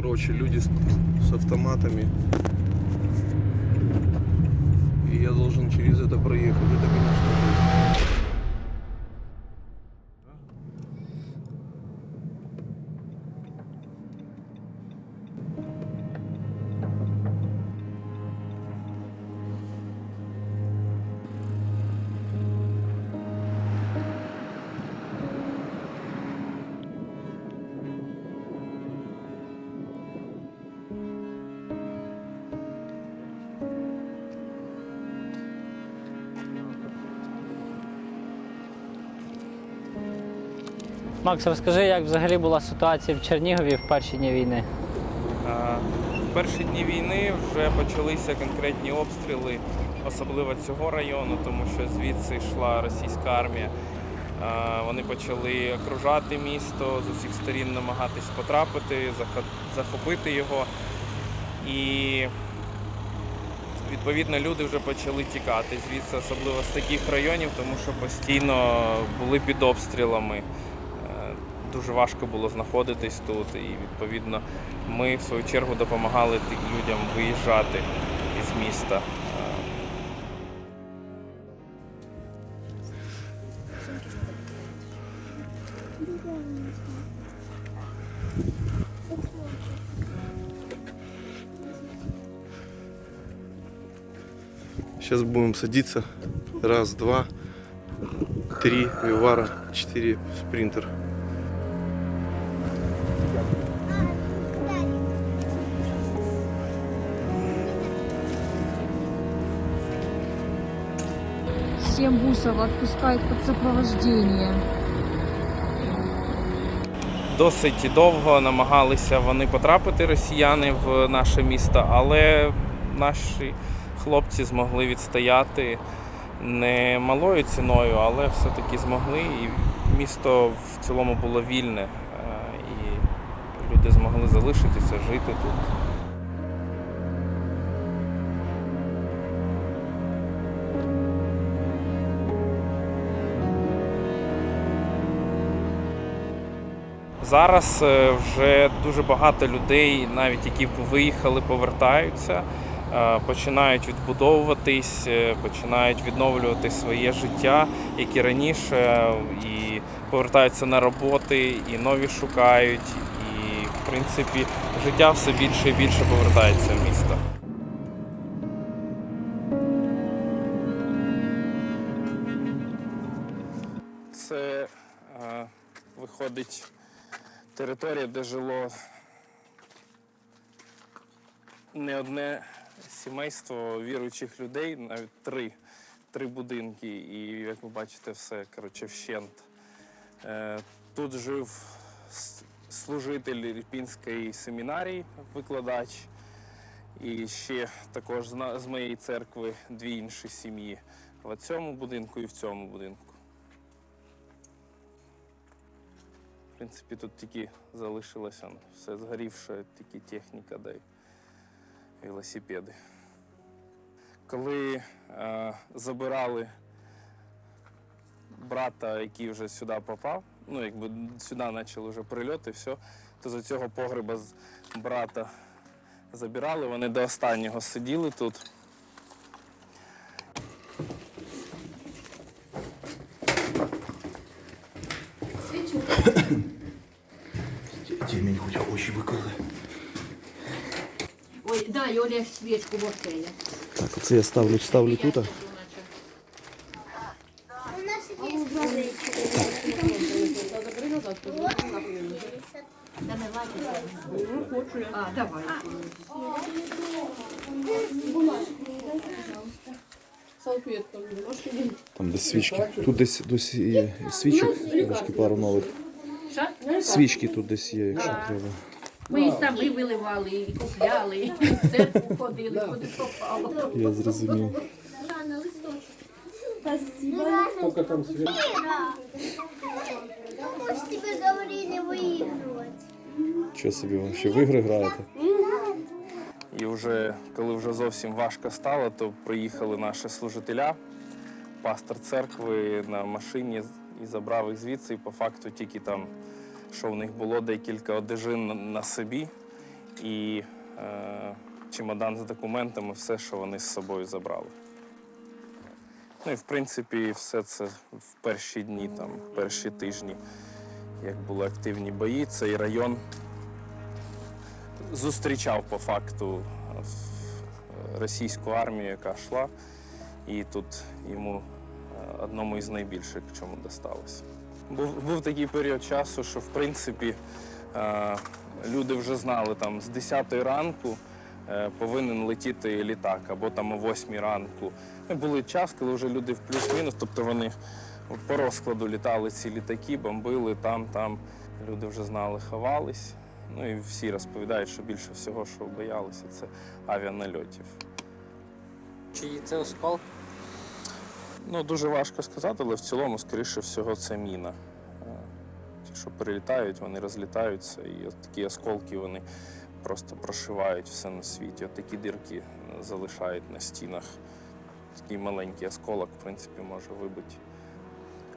короче, люди с, с автоматами. И я должен через это проехать. Это, конечно, Макс, розкажи, як взагалі була ситуація в Чернігові в перші дні війни. В перші дні війни вже почалися конкретні обстріли, особливо цього району, тому що звідси йшла російська армія. Вони почали окружати місто з усіх сторін, намагатись потрапити, захопити його. І відповідно люди вже почали тікати звідси, особливо з таких районів, тому що постійно були під обстрілами. Дуже важко було знаходитись тут, і відповідно ми в свою чергу допомагали людям виїжджати із міста. Е, Сейчас будем садиться. Раз, два, три Вивара, четыре спринтер. Семь бусов отпускают под сопровождение. Досить довго намагалися вони потрапити, росіяни, в наше місто, але наші хлопці змогли відстояти не малою ціною, але все-таки змогли. І місто в цілому було вільне, е, і люди змогли залишитися, жити тут. Зараз е, вже дуже багато людей, навіть які виїхали, повертаються, е, починають відбудовуватись, е, починають відновлювати своє життя, як і раніше, і повертаються на роботи, і нові шукають. І, в принципі, життя все більше і більше повертається в місто. Це виходить територія, де жило не одне сімейство віруючих людей, навіть три, три будинки. І, як ви бачите, все коротше, вщент. Е, Тут жив служитель Ірпінської семінарії, викладач. І ще також з моєї церкви дві інші сім'ї в цьому будинку і в цьому будинку. В принципі, тут тільки залишилося все згорівше, тільки техніка да й велосипеди. Коли е, забирали брата, який вже сюди попав, ну якби сюди почали вже прильоти, все, то з цього погреба з брата забирали, вони до останнього сиділи тут. Дай Олег свічку в оселя. Так, оце я ставлю, ставлю тут. а. А, давай. Там десь свічки. Тут десь десь є свічок, трошки пару нових. Свічки тут десь є, якщо треба. Ми і самі виливали, і купляли, і в церкву ходили, куди попало. Я зрозумів. Можете без аварійне виігрувати. Що собі ви ще в ігри граєте? І вже коли вже зовсім важко стало, то приїхали наші служителя, пастор церкви на машині і забрав їх звідси. І по факту тільки там, що в них було декілька одежин на- собі. і е, чемодан з документами, все, що вони з собою забрали. Ну і в принципі, все це в перші дні, там, в перші тижні, як були активні бої, цей район зустрічав по факту е, російську армію, яка йшла, і тут йому е, одному із найбільших чому досталося. Був, був такий період часу, що в принципі е, люди вже знали там з 10 ранку е, повинен летіти літак, або там о 8 ранку. Ну, були час, коли вже люди в плюс-мінус, тобто вони по розкладу літали ці літаки, бомбили там, там. Люди вже знали, ховались. Ну і всі розповідають, що більше всього, що боялися, це авіанальотів. Чи це оскол? Ну, дуже важко сказати, але в цілому, скоріше всього, це міна. Е, Ті, що прилітають, вони розлітаються, і от такі осколки вони просто прошивають все на світі. От такі дірки е, залишають на стінах. Такий маленький осколок, в принципі, може вибити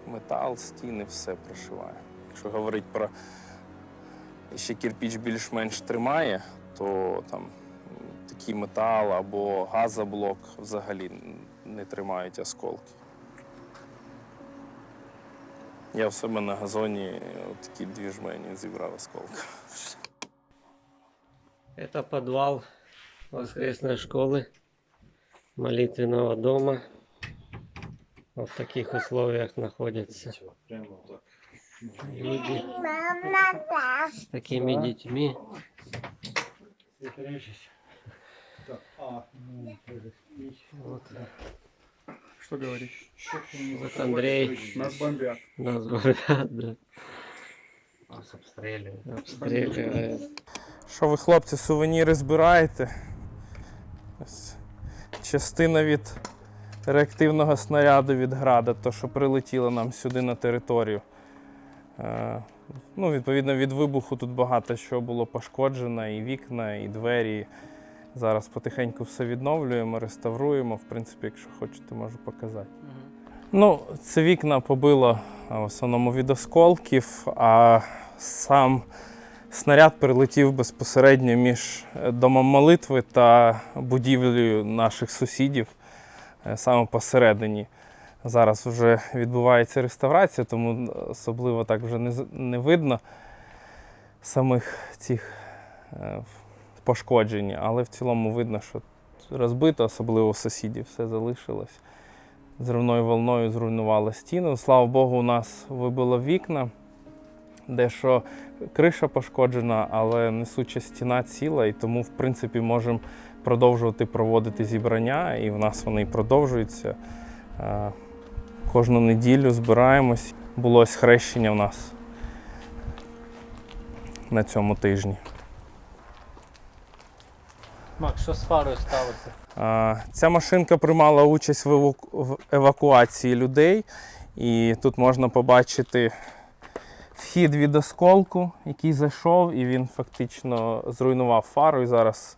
метал, стіни, все прошиває. Якщо говорити про ще кирпіч більш-менш тримає, то там такий метал або газоблок взагалі не тримають осколки. Я в себе на газоні такі дві жмені зібрав осколки. Это подвал воскресной школы, молитвенного дома. Вот в таких условиях находятся люди с такими детьми. Вот. Что говоришь? Вот Андрей. Нас бомбят. Нас бомбят, да. Нас обстреливают. Обстреливают. Що ви, хлопці, сувеніри збираєте? Ось частина від реактивного снаряду від града, то, що прилетіло нам сюди на територію. Е, ну, відповідно, від вибуху тут багато що було пошкоджено, і вікна, і двері. Зараз потихеньку все відновлюємо, реставруємо. В принципі, якщо хочете, можу показати. Ну, це вікна побило в основному від осколків, а сам снаряд прилетів безпосередньо між е, домом молитви та будівлею наших сусідів е, саме посередині. Зараз вже відбувається реставрація, тому особливо так вже не, не видно самих цих пошкоджень, але в цілому видно, що розбито, особливо у сусідів, все залишилось. Зривною волною зруйнувало стіну. Слава Богу, у нас вибило вікна, дещо криша пошкоджена, але несуча стіна ціла, і тому, в принципі, можемо продовжувати проводити зібрання, і в нас вони продовжуються. Кожну неділю збираємось. Було хрещення у нас на цьому тижні. Макс, що з фарою сталося? А, Ця машинка приймала участь в еваку- в евакуації людей, і тут можна побачити вхід від осколку, який зайшов, і він фактично зруйнував фару і зараз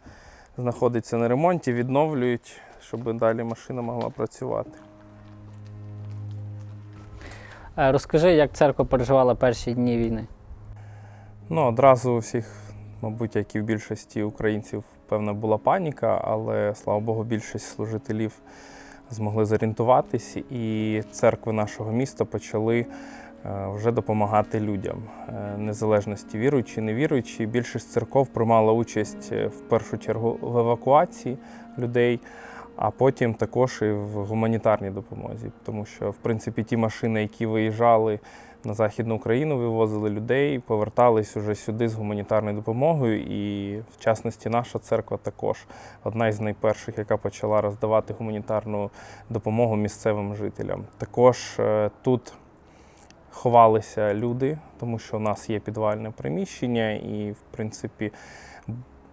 знаходиться на ремонті, відновлюють, щоб далі машина могла працювати. Е, Розкажи, як церква переживала перші дні війни. Ну, одразу у всіх, мабуть, як і в більшості українців, певна була паніка, але слава Богу, більшість служителів змогли зорієнтуватись, і церкви нашого міста почали е, вже допомагати людям, Е, незалежності віруючі, невіруючі. Більшість церков приймала участь е, в першу чергу в евакуації людей. А потім також і в гуманітарній допомозі, тому що в принципі ті машини, які виїжджали на Західну Україну, вивозили людей, повертались уже сюди з гуманітарною допомогою. І в частності наша церква також одна із найперших, яка почала роздавати гуманітарну допомогу місцевим жителям. Також е, тут ховалися люди, тому що у нас є підвальне приміщення, і в принципі.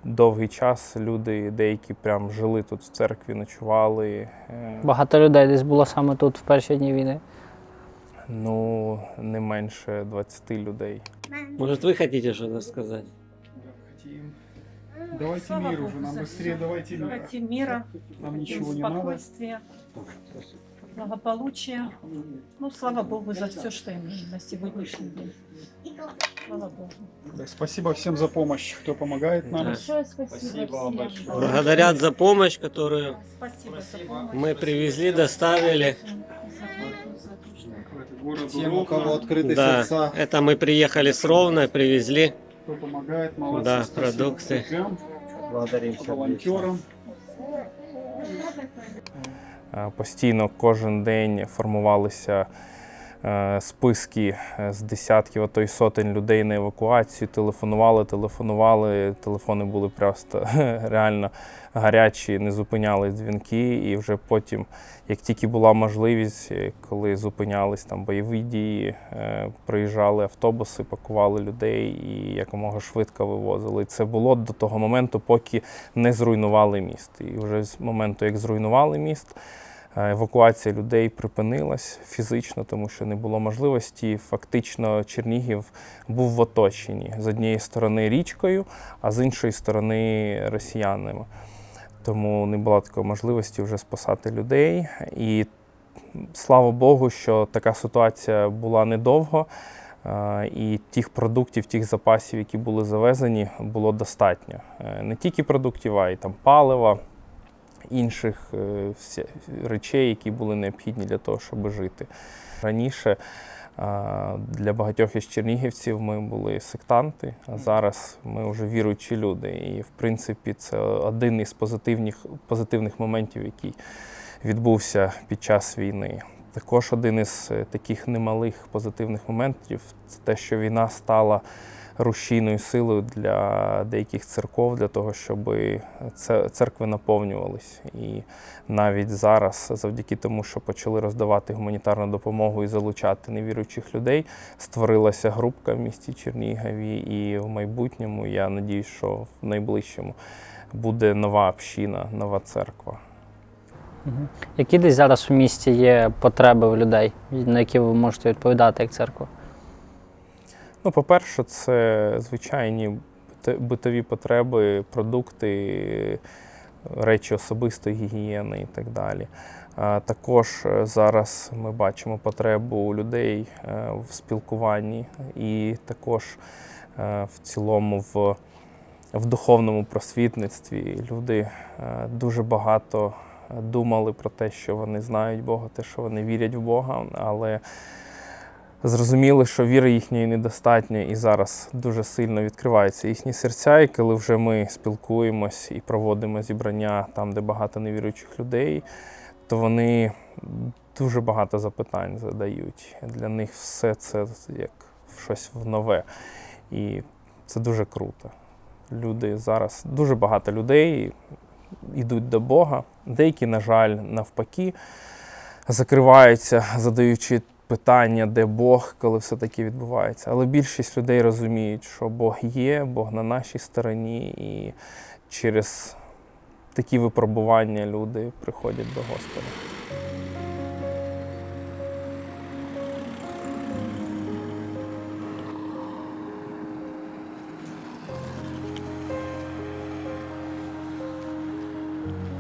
Довгий час люди деякі прям жили тут в церкві, ночували. Е, Багато людей десь було саме тут в перші дні війни. Ну, не менше 20 людей. Может, вы хотите что-то сказать? Хотим. Давайте мир уже, нам быстрее давайте мир. Давайте мира, Нам ничего не надо. спокойствия. благополучия. Ну, слава Богу, за все, что имеем на сегодняшний день. Слава Богу. Да, Спасибо всем за помощь, кто помогает нам. Да. Большое спасибо, всем. Благодарят за помощь, которую Спасибо за помощь. мы привезли, доставили. Тем, у кого Да, это мы приехали с Ровно, привезли. кто помогает, молодцы. Да, спасибо продукты. друзьям, Благодарим волонтерам. Е, Постійно кожен день формувалися е, списки е, з десятків, а то й сотень людей на евакуацію. Телефонували, телефонували. Телефони були просто реально гарячі, не зупиняли дзвінки. І вже потім, як тільки була можливість, е, коли зупинялись там бойові дії, е, приїжджали автобуси, пакували людей і якомога швидко вивозили. Це було до того моменту, поки не зруйнували міст. І вже з моменту, як зруйнували міст. Е, Евакуація людей припинилась фізично, тому що не було можливості. Фактично, Чернігів був в оточенні з однієї сторони річкою, а з іншої сторони росіянами. Тому не було такої можливості вже спасати людей. І слава Богу, що така ситуація була недовго. е, І тих продуктів, тих запасів, які були завезені, було достатньо. Е, Не тільки продуктів, а й там палива, інших е, речей, які були необхідні для того, щоб жити. Раніше для багатьох із чернігівців ми були сектанти, а зараз ми вже віруючі люди. І, в принципі, це один із позитивних, позитивних моментів, який відбувся під час війни. Також один із е, таких немалих позитивних моментів це те, що війна стала рушійною силою для деяких церков, для того, щоб церкви наповнювались. І навіть зараз, завдяки тому, що почали роздавати гуманітарну допомогу і залучати невіруючих людей, створилася групка в місті Чернігові. І в майбутньому, я надіюсь, що в найближчому буде нова община, нова церква. Які десь зараз у місті є потреби в людей, на які ви можете відповідати як церква? Ну, по-перше, це звичайні битові потреби, продукти, речі особистої гігієни і так далі. Також е, зараз ми бачимо потребу людей е, в спілкуванні і також е, в цілому в, в духовному просвітництві. Люди дуже багато думали про те, що вони знають Бога, те, що вони вірять в Бога, але зрозуміли, що віри їхньої недостатньо, і зараз дуже сильно відкриваються їхні серця. І коли вже ми спілкуємось і проводимо зібрання там, де багато невіруючих людей, то вони дуже багато запитань задають. Для них все це як щось в нове. І це дуже круто. Люди зараз дуже багато людей йдуть до Бога. Деякі, на жаль, навпаки, закриваються, задаючи питання, де Бог, коли все таки відбувається. Але більшість людей розуміють, що Бог є, Бог на нашій стороні, і через такі випробування люди приходять до Господа.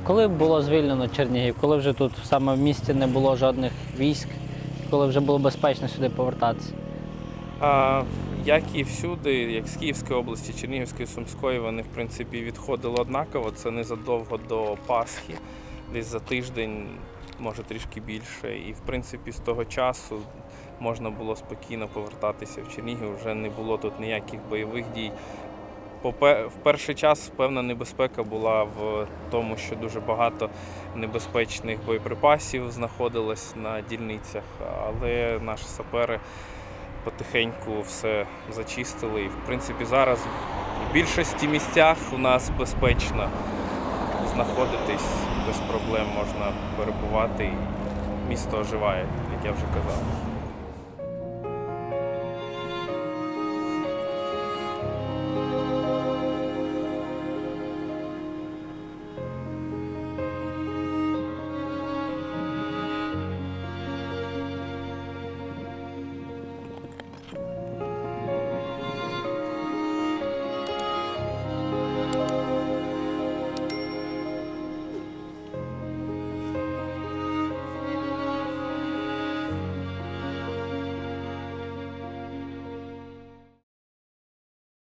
Коли було звільнено Чернігів, коли вже тут саме в місті не було жодних військ, коли вже було безпечно сюди повертатися? А, як і всюди, як з Київської області, Чернігівської, Сумської, вони в принципі відходили однаково. Це незадовго до Пасхи, десь за тиждень, може трішки більше. І в принципі з того часу можна було спокійно повертатися в Чернігів. Вже не було тут ніяких бойових дій. В перший час певна небезпека була в тому, що дуже багато небезпечних боєприпасів знаходилось на дільницях, але наші сапери потихеньку все зачистили. І в принципі зараз в більшості місцях у нас безпечно знаходитись, без проблем можна перебувати. і Місто оживає, як я вже казав.